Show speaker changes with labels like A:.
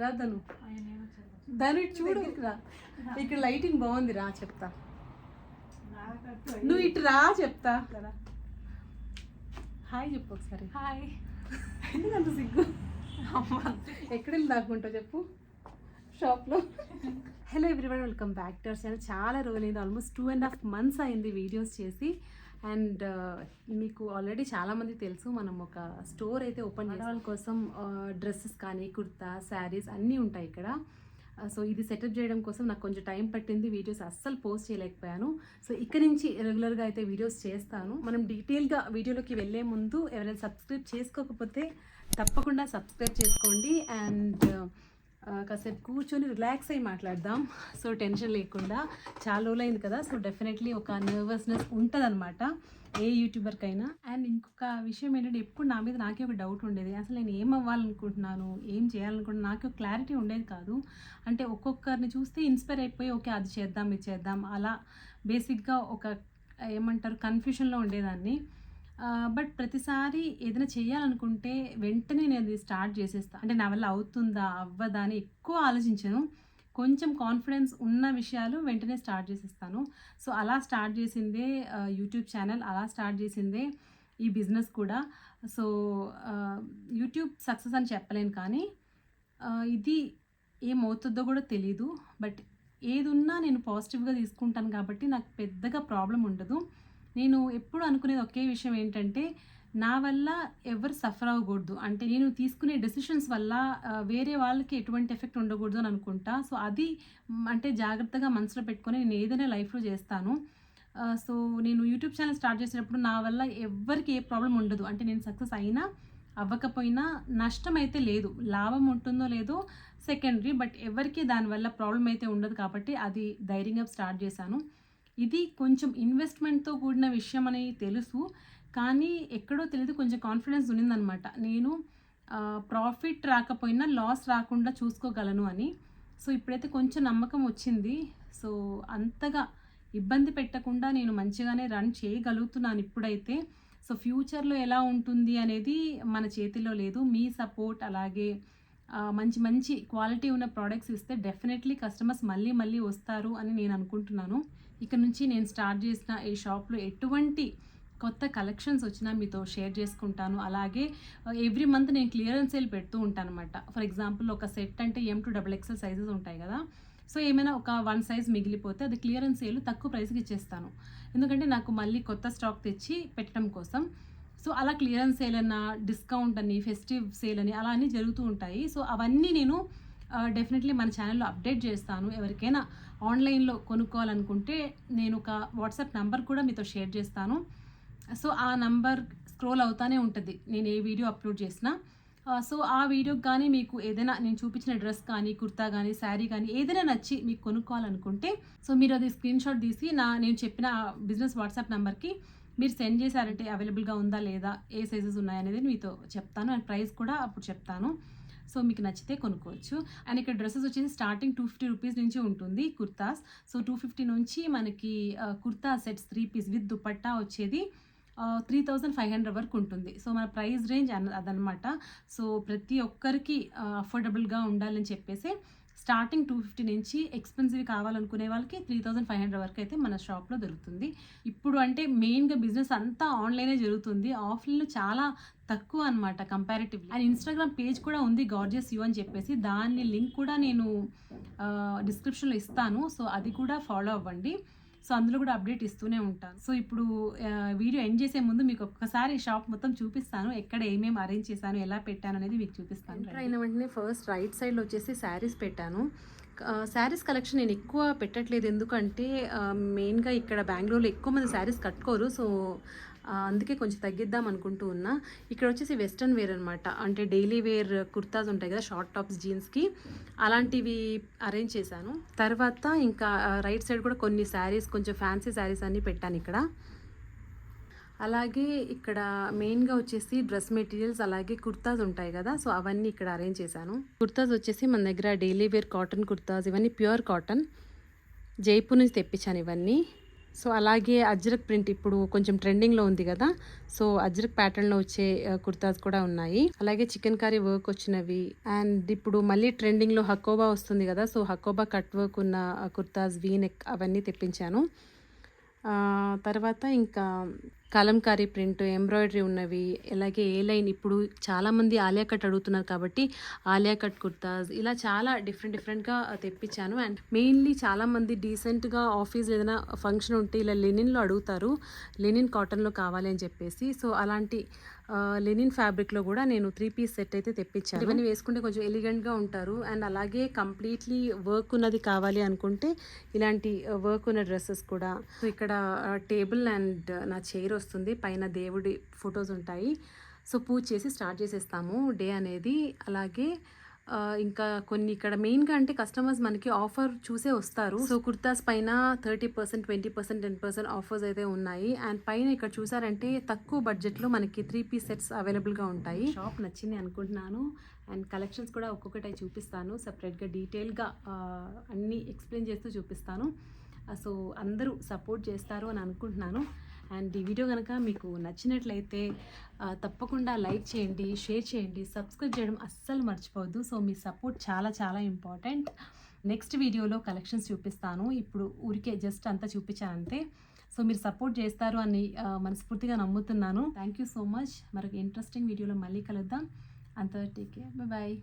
A: రా ధను. ధను ఇటు చూడు. రా. ఇక్కడ లైటింగ్ బాగుంది రా చెప్తా. నువ్వు ఇటు రా చెప్తా. హాయ్ చెప్పు ఒకసారి.
B: హాయ్
A: ఎందుకంత సిగ్గు? ఎక్కడ వెళ్ళి దాక్కుంటావు చెప్పు? షాప్లో hello everyone welcome back to our channel చాలా రోజులైంది almost two and half months అయింది వీడియోస్ చేసి. అండ్ మీకు ఆల్రెడీ చాలామంది తెలుసు మనం ఒక స్టోర్ అయితే ఓపెన్ చేసిన కోసం డ్రెస్సెస్ కానీ కుర్తా శారీస్ అన్నీ ఉంటాయి ఇక్కడ. సో ఇది సెటప్ చేయడం కోసం నాకు కొంచెం టైం పట్టింది వీడియోస్ అస్సలు పోస్ట్ చేయలేకపోయాను. సో ఇక్కడ నుంచి రెగ్యులర్గా అయితే వీడియోస్ చేస్తాను. మనం డీటెయిల్గా వీడియోలోకి వెళ్ళే ముందు ఎవరైనా సబ్స్క్రైబ్ చేసుకోకపోతే తప్పకుండా సబ్స్క్రైబ్ చేసుకోండి. అండ్ కాసేపు కూర్చొని రిలాక్స్ అయ్యి మాట్లాడదాం. సో టెన్షన్ లేకుండా. చాలా రోజులైంది కదా సో డెఫినెట్లీ ఒక నర్వస్నెస్ ఉంటుంది ఏ యూట్యూబర్కైనా అండ్ ఇంకొక విషయం ఏంటంటే ఎప్పుడు నా మీద నాకే ఒక డౌట్ ఉండేది. అసలు నేను ఏం అవ్వాలనుకుంటున్నాను ఏం చేయాలనుకుంటున్నాను నాకు ఒక క్లారిటీ ఉండేది కాదు. అంటే ఒక్కొక్కరిని చూస్తే ఇన్స్పైర్ అయిపోయి ఓకే అది చేద్దాం ఇది చేద్దాం. అలా బేసిక్గా ఒక ఏమంటారు కన్ఫ్యూషన్లో ఉండేదాన్ని. బట్ ప్రతిసారి ఏదైనా చేయాలనుకుంటే వెంటనే నేను అది స్టార్ట్ చేసేస్తా. అంటే నా వల్ల అవుతుందా అవ్వదా అని ఎక్కువ ఆలోచించను. కొంచెం కాన్ఫిడెన్స్ ఉన్న విషయాలు వెంటనే స్టార్ట్ చేసేస్తాను. సో అలా స్టార్ట్ చేసిందే యూట్యూబ్ ఛానల్ అలా స్టార్ట్ చేసిందే ఈ బిజినెస్ కూడా. సో యూట్యూబ్ సక్సెస్ అని చెప్పలేను కానీ ఇది ఏమవుతుందో కూడా తెలీదు. బట్ ఏదున్నా నేను పాజిటివ్గా తీసుకుంటాను కాబట్టి నాకు పెద్దగా ప్రాబ్లం ఉండదు. నేను ఎప్పుడు అనుకునేది ఒకే విషయం ఏంటంటే నా వల్ల ఎవరు సఫర్ అవ్వకూడదు. అంటే నేను తీసుకునే డెసిషన్స్ వల్ల వేరే వాళ్ళకి ఎటువంటి ఎఫెక్ట్ ఉండకూడదు అని అనుకుంటా. సో అది అంటే జాగ్రత్తగా మనసులో పెట్టుకొని నేను ఏదైనా లైఫ్లో చేస్తాను. సో నేను యూట్యూబ్ ఛానల్ స్టార్ట్ చేసినప్పుడు నా వల్ల ఎవరికి ఏ ప్రాబ్లం ఉండదు. అంటే నేను సక్సెస్ అయినా అవ్వకపోయినా నష్టం అయితే లేదు. లాభం ఉంటుందో లేదో సెకండరీ బట్ ఎవరికి దానివల్ల ప్రాబ్లం అయితే ఉండదు కాబట్టి అది ధైర్యంగా స్టార్ట్ చేశాను. ఇది కొంచెం ఇన్వెస్ట్మెంట్తో కూడిన విషయం అని తెలుసు. కానీ ఎక్కడో తెలియదు కొంచెం కాన్ఫిడెన్స్ ఉన్నిందనమాట. నేను ప్రాఫిట్ రాకపోయినా లాస్ రాకుండా చూసుకోగలను అని. సో ఇప్పుడైతే కొంచెం నమ్మకం వచ్చింది. సో అంతగా ఇబ్బంది పెట్టకుండా నేను మంచిగానే రన్ చేయగలుగుతున్నాను ఇప్పుడైతే. సో ఫ్యూచర్లో ఎలా ఉంటుంది అనేది మన చేతిలో లేదు. మీ సపోర్ట్ అలాగే మంచి మంచి క్వాలిటీ ఉన్న ప్రోడక్ట్స్ ఇస్తే డెఫినెట్లీ కస్టమర్స్ మళ్ళీ మళ్ళీ వస్తారు అని నేను అనుకుంటున్నాను. ఇక నుంచి నేను స్టార్ట్ చేసిన ఈ షాప్లో ఎటువంటి కొత్త కలెక్షన్స్ వచ్చినా మీతో షేర్ చేసుకుంటాను. అలాగే uh, ఎవ్రీ మంత్ నేను క్లియరెన్స్ సేల్ పెడుతూ ఉంటాను అనమాట ఫర్ ఎగ్జాంపుల్ ఒక సెట్ అంటే M to double XL sizes ఉంటాయి కదా. సో ఏమైనా ఒక వన్ సైజ్ మిగిలిపోతే అది క్లియరెన్స్ సేల్ తక్కువ ప్రైస్కి ఇచ్చేస్తాను. ఎందుకంటే నాకు మళ్ళీ కొత్త స్టాక్ తెచ్చి పెట్టడం కోసం. సో అలా క్లియరెన్స్ సేల్ అన్న డిస్కౌంట్ అని ఫెస్టివ్ సేల్ అని అలా అన్నీ జరుగుతూ ఉంటాయి. సో అవన్నీ నేను డెఫినెట్లీ మన ఛానల్లో అప్డేట్ చేస్తాను. ఎవరికైనా ఆన్లైన్లో కొనుక్కోవాలనుకుంటే నేను ఒక వాట్సాప్ నంబర్ కూడా మీతో షేర్ చేస్తాను. సో ఆ నంబర్ స్క్రోల్ అవుతానే ఉంటుంది. నేను ఏ వీడియో అప్లోడ్ చేసినా. సో ఆ వీడియోకి కానీ మీకు ఏదైనా నేను చూపించిన డ్రెస్ కానీ కుర్తా కానీ శారీ కానీ ఏదైనా నచ్చి మీకు కొనుక్కోవాలనుకుంటే సో మీరు అది స్క్రీన్ షాట్ తీసి నా నేను చెప్పిన బిజినెస్ వాట్సాప్ నెంబర్కి మీరు సెండ్ చేశారంటే అవైలబుల్గా ఉందా లేదా ఏ సైజెస్ ఉన్నాయనేది మీతో చెప్తాను. అండ్ ప్రైస్ కూడా అప్పుడు చెప్తాను. సో మీకు నచ్చితే కొనుక్కోవచ్చు. అండ్ ఇక్కడ డ్రెస్సెస్ వచ్చేసి స్టార్టింగ్ టూ ఫిఫ్టీ రూపీస్ నుంచి ఉంటుంది కుర్తాస్. సో టూ ఫిఫ్టీ నుంచి మనకి kurta sets three piece with dupatta వచ్చేది త్రీ థౌజండ్ ఫైవ్ హండ్రెడ్ వరకు ఉంటుంది. సో మన ప్రైస్ రేంజ్ అన్న అదనమాట. సో ప్రతి ఒక్కరికి అఫోర్డబుల్గా ఉండాలని చెప్పేసి స్టార్టింగ్ టూ ఫిఫ్టీ నుంచి ఎక్స్పెన్సివ్ కావాలనుకునే వాళ్ళకి త్రీ థౌజండ్ ఫైవ్ హండ్రెడ్ వరకు అయితే మన షాప్లో దొరుకుతుంది. ఇప్పుడు అంటే మెయిన్గా బిజినెస్ అంతా ఆన్లైనే జరుగుతుంది. ఆఫ్లైన్లో చాలా తక్కువ అనమాట కంపారిటివ్లీ. అండ్ ఇన్స్టాగ్రామ్ పేజ్ కూడా ఉంది గార్జియస్ యూ అని చెప్పేసి. దాని లింక్ కూడా నేను డిస్క్రిప్షన్లో ఇస్తాను. సో అది కూడా ఫాలో అవ్వండి. సో అందులో కూడా అప్డేట్ ఇస్తూనే ఉంటాను. సో ఇప్పుడు వీడియో ఎండ్ చేసే ముందు మీకు ఒక్కసారి షాప్ మొత్తం చూపిస్తాను. ఎక్కడ ఏమేమి అరేంజ్ చేశాను ఎలా పెట్టాను అనేది మీకు చూపిస్తాను. ఎంటర్ అయిన వెంటనే ఫస్ట్ రైట్ సైడ్లో వచ్చేసి శారీస్ పెట్టాను. శారీస్ కలెక్షన్ నేను ఎక్కువ పెట్టట్లేదు. ఎందుకంటే మెయిన్గా ఇక్కడ బెంగళూరులో ఎక్కువ మంది శారీస్ కట్టుకోరు. సో అందుకే కొంచెం తగ్గిద్దాం అనుకుంటూ ఉన్నా. ఇక్కడ వచ్చేసి వెస్ట్రన్ వేర్ అనమాట అంటే డైలీ వేర్ కుర్తాస్ ఉంటాయి కదా షార్ట్ టాప్స్ జీన్స్కి. అలాంటివి అరేంజ్ చేశాను. తర్వాత ఇంకా రైట్ సైడ్ కూడా కొన్ని శారీస్ కొంచెం ఫ్యాన్సీ శారీస్ అన్నీ పెట్టాను ఇక్కడ. అలాగే ఇక్కడ మెయిన్గా వచ్చేసి డ్రెస్ మెటీరియల్స్ అలాగే కుర్తాస్ ఉంటాయి కదా సో అవన్నీ ఇక్కడ అరేంజ్ చేశాను. కుర్తాస్ వచ్చేసి మన దగ్గర డైలీ వేర్ కాటన్ కుర్తాస్ ఇవన్నీ ప్యూర్ కాటన్. జైపూర్ నుంచి తెప్పించాను ఇవన్నీ. సో అలాగే అజ్రక్ ప్రింట్ ఇప్పుడు కొంచెం ట్రెండింగ్లో ఉంది కదా సో అజ్రక్ ప్యాటర్న్లో వచ్చే కుర్తాస్ కూడా ఉన్నాయి. అలాగే చికెన్ కర్రీ వర్క్ వచ్చినవి. అండ్ ఇప్పుడు మళ్ళీ ట్రెండింగ్లో హకోబా వస్తుంది కదా సో హకోబా కట్ వర్క్ ఉన్న కుర్తాస్ వీ నెక్ అవన్నీ తెప్పించాను. తర్వాత ఇంకా కలంకారీ ప్రింట్ ఎంబ్రాయిడరీ ఉన్నవి అలాగే ఏ లైన్ ఇప్పుడు చాలామంది ఆలియా కట్ అడుగుతున్నారు కాబట్టి ఆలియా కట్ కుర్తాస్ ఇలా చాలా డిఫరెంట్ డిఫరెంట్గా తెప్పించాను. అండ్ మెయిన్లీ చాలామంది డీసెంట్గా ఆఫీస్ ఏదైనా ఫంక్షన్ ఉంటే ఇలా లెనిన్లో అడుగుతారు లినిన్ కాటన్లో కావాలి అని చెప్పేసి. సో అలాంటి లెనిన్ ఫ్యాబ్రిక్లో కూడా నేను త్రీ పీస్ సెట్ అయితే తెప్పించాను. ఇవన్నీ వేసుకుంటే కొంచెం ఎలిగెంట్గా ఉంటారు. అండ్ అలాగే కంప్లీట్లీ వర్క్ ఉన్నది కావాలి అనుకుంటే ఇలాంటి వర్క్ ఉన్న డ్రెస్సెస్ కూడా. సో ఇక్కడ టేబుల్ అండ్ నా చైర్ వస్తుంది. పైన దేవుడి ఫొటోస్ ఉంటాయి. సో పూజ చేసి స్టార్ట్ చేసేస్తాము. డే అనేది అలాగే ఇంకా కొన్ని ఇక్కడ మెయిన్గా అంటే కస్టమర్స్ మనకి ఆఫర్ చూసే వస్తారు. సో కుర్తాస్ పైన thirty percent twenty percent ten percent offers అయితే ఉన్నాయి. అండ్ పైన ఇక్కడ చూసారంటే తక్కువ బడ్జెట్లో మనకి త్రీ పీస్ సెట్స్ అవైలబుల్గా ఉంటాయి. షాప్ నచ్చింది అనుకుంటున్నాను. అండ్ కలెక్షన్స్ కూడా ఒక్కొక్కటి చూపిస్తాను. సపరేట్గా డీటెయిల్గా అన్నీ ఎక్స్ప్లెయిన్ చేస్తూ చూపిస్తాను. సో అందరూ సపోర్ట్ చేస్తారు అని అనుకుంటున్నాను. అండ్ ఈ వీడియో కనుక మీకు నచ్చినట్లయితే తప్పకుండా లైక్ చేయండి షేర్ చేయండి సబ్స్క్రైబ్ చేయడం అస్సలు మర్చిపోవద్దు. సో మీ సపోర్ట్ చాలా చాలా ఇంపార్టెంట్. నెక్స్ట్ వీడియోలో కలెక్షన్స్ చూపిస్తాను. ఇప్పుడు ఊరికే జస్ట్ అంతా చూపించానంతే సో మీరు సపోర్ట్ చేస్తారు అని మనస్ఫూర్తిగా నమ్ముతున్నాను. Thank you so much. మరొక ఇంట్రెస్టింగ్ వీడియోలో మళ్ళీ కలుద్దాం. అంత టేక్ కేర్ బాయ్